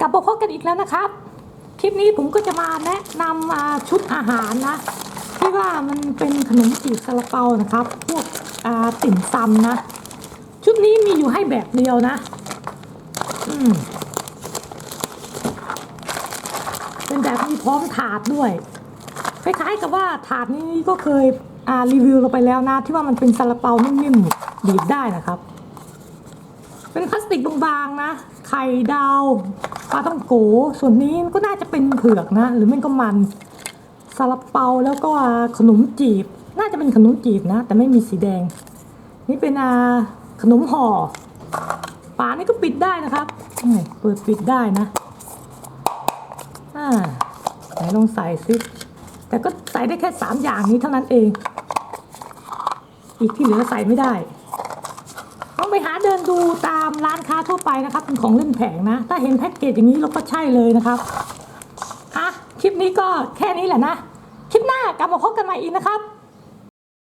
กลับมาพบกันอีกแล้วนะครับ คลิปนี้ผมก็จะมาแนะนำอ่าชุดอาหารนะ ที่ว่ามันเป็นขนมจีบซาลาเปานะครับ พวกติ่มซำนะ ชุดนี้มีอยู่ให้แบบเดียวนะเป็นแบบมีพร้อมถาดด้วยคล้ายๆกับว่าถาดนี้ก็เคยรีวิวเราไปแล้วนะ ที่ว่ามันเป็นซาลาเปานิ่มๆบีบได้นะครับ เป็นพลาสติกบางๆนะ ไข่ดาวปลาต้องโกส่วนนี้ก็น่าจะเป็นเผือกนะ หรือไม่ก็มันซาลาเปาแล้วก็ขนมจีบ น่าจะเป็นขนมจีบนะ แต่ไม่มีสีแดง นี่เป็นอาขนมห่อฝานี่ก็ปิดได้นะครับเปิดปิดได้นะอ่าไหนลองใส่ซิแต่ก็ใส่ได้แค่สามอย่างนี้เท่านั้นเอง อีกที่เหลือใส่ไม่ได้ ต้องไปหาเดินดูตามร้านค้า ทั่วไปนะครับเป็นของเล่นแผงนะ ถ้าเห็นแพ็กเกจอย่างนี้เราก็ใช่เลยนะครับอะคลิปนี้ก็แค่นี้แหละนะ คลิปหน้ากลับมาพบกันใหม่อีกนะครับ